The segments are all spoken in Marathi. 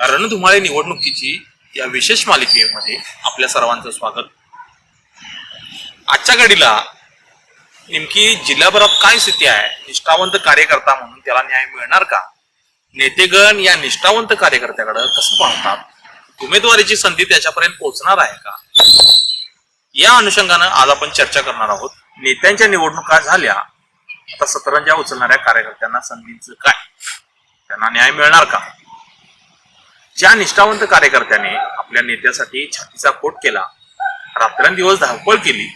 रणधुमाळे निवडणुकीची या विशेष मालिकेमध्ये आपल्या सर्वांचं स्वागत. आजच्या घडीला नेमकी जिल्हाभरात काय स्थिती आहे? निष्ठावंत कार्यकर्ता म्हणून त्याला न्याय मिळणार का? नेतेगण या निष्ठावंत कार्यकर्त्याकडे कसं पाहतात? उमेदवारीची संधी त्याच्यापर्यंत पोहोचणार आहे का? या अनुषंगानं आज आपण चर्चा करणार आहोत. नेत्यांच्या निवडणुका झाल्या आता सतरंजा उचलणाऱ्या कार्यकर्त्यांना संधीचं काय? त्यांना न्याय मिळणार का? ज्या निष्ठावंत कार्यकर्त्याने आपल्या नेत्यासाठी छातीचा कोट केला रात्रंदिवस धावपळ केली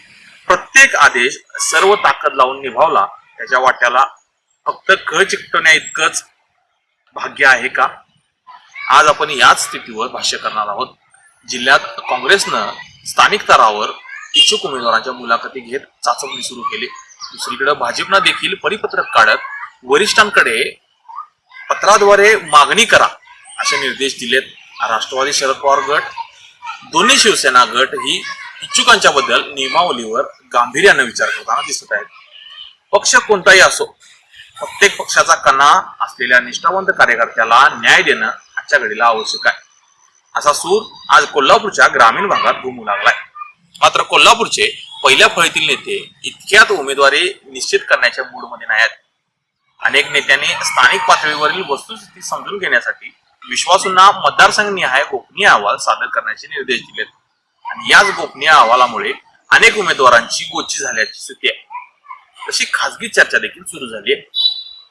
प्रत्येक आदेश सर्व ताकद लावून निभावला त्याच्या वाट्याला फक्त क चिकटवण्या इतकंच भाग्य आहे का? आज आपण याच स्थितीवर भाष्य करणार आहोत. जिल्ह्यात काँग्रेसनं स्थानिक स्तरावर इच्छुक उमेदवारांच्या मुलाखती घेत चाचपणी सुरू केली. दुसरीकडे भाजपनं देखील परिपत्रक काढत वरिष्ठांकडे पत्राद्वारे मागणी करा. असे निर्देश दिलेत. राष्ट्रवादी शरद पवार गट दोन्ही शिवसेना गट ही इच्छुकांच्या बद्दल नियमावलीवर गांभीर्यानं विचार करताना दिसत आहेत. पक्ष कोणताही असो प्रत्येक पक्षाचा कणा असलेल्या निष्ठावंत कार्यकर्त्याला न्याय देणं आजच्या घडीला आवश्यक आहे. असा सूर आज कोल्हापूरच्या ग्रामीण भागात घुमू लागलाय. मात्र कोल्हापूरचे पहिल्या फळीतील नेते इतक्यात उमेदवारी निश्चित करण्याच्या मूडमध्ये नाही आहेत. अनेक नेत्यांनी स्थानिक पातळीवरील वस्तुस्थिती समजून घेण्यासाठी विश्वासूंना मतदारसंघ निहाय गोपनीय अहवाल सादर करण्याचे निर्देश दिलेत. आणि याच गोपनीय अहवालामुळे अनेक उमेदवारांची गोची झाल्याची स्थिती आहे. तशी खासगी चर्चा देखील सुरू झाली आहे.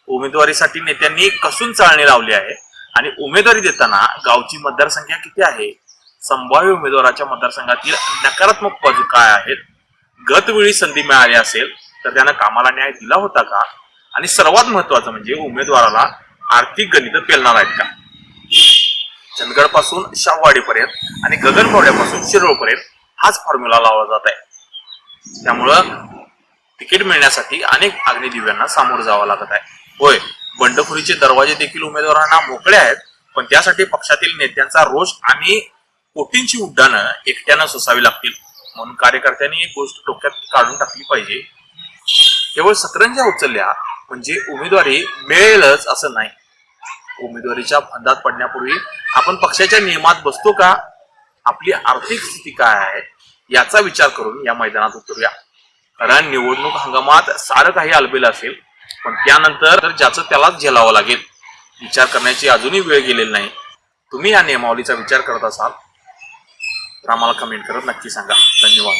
उमेदवारीसाठी नेत्यांनी कसून चाळणी लावली आहे आणि उमेदवारी देताना गावची मतदारसंख्या किती आहे? संभाव्य उमेदवाराच्या मतदारसंघातील नकारात्मक बाजू काय आहेत? गतवेळी संधी मिळाली असेल तर त्यानं कामाला न्याय दिला होता का? आणि सर्वात महत्वाचं म्हणजे उमेदवाराला आर्थिक गणित पेलणार आहेत का? चंदगडपासून शाहवाडीपर्यंत आणि गगनबावड्यापासून शिरोळपर्यंत हाच फॉर्म्युला लावला जात आहे. त्यामुळं तिकीट मिळण्यासाठी अनेक अग्निदिव्यांना सामोरं जावं लागत आहे. होय बंडखोरीचे दरवाजे देखील उमेदवारांना मोकळे आहेत पण त्यासाठी पक्षातील नेत्यांचा रोष आणि कोटींची उड्डाणं एकट्यानं सोसावी लागतील. म्हणून कार्यकर्त्यांनी एक गोष्ट डोक्यात काढून टाकली पाहिजे. केवळ सतरंजा उचलल्या म्हणजे उमेदवारी मिळेलच असं नाही. उमेदवारीच्या फंदात पडण्यापूर्वी आपण पक्षाच्या नियमात बसतो का? आपली आर्थिक स्थिती काय आहे? याचा विचार करून या मैदानात उतरूया. कारण निवडणूक हंगामात सारं काही अलबेल असेल पण त्यानंतर तर ज्याचं त्यालाच झेलावं लागेल. विचार करण्याची अजूनही वेळ गेलेली नाही. तुम्ही या नियमावलीचा विचार करत असाल तर आम्हाला कमेंट करत नक्की सांगा. धन्यवाद.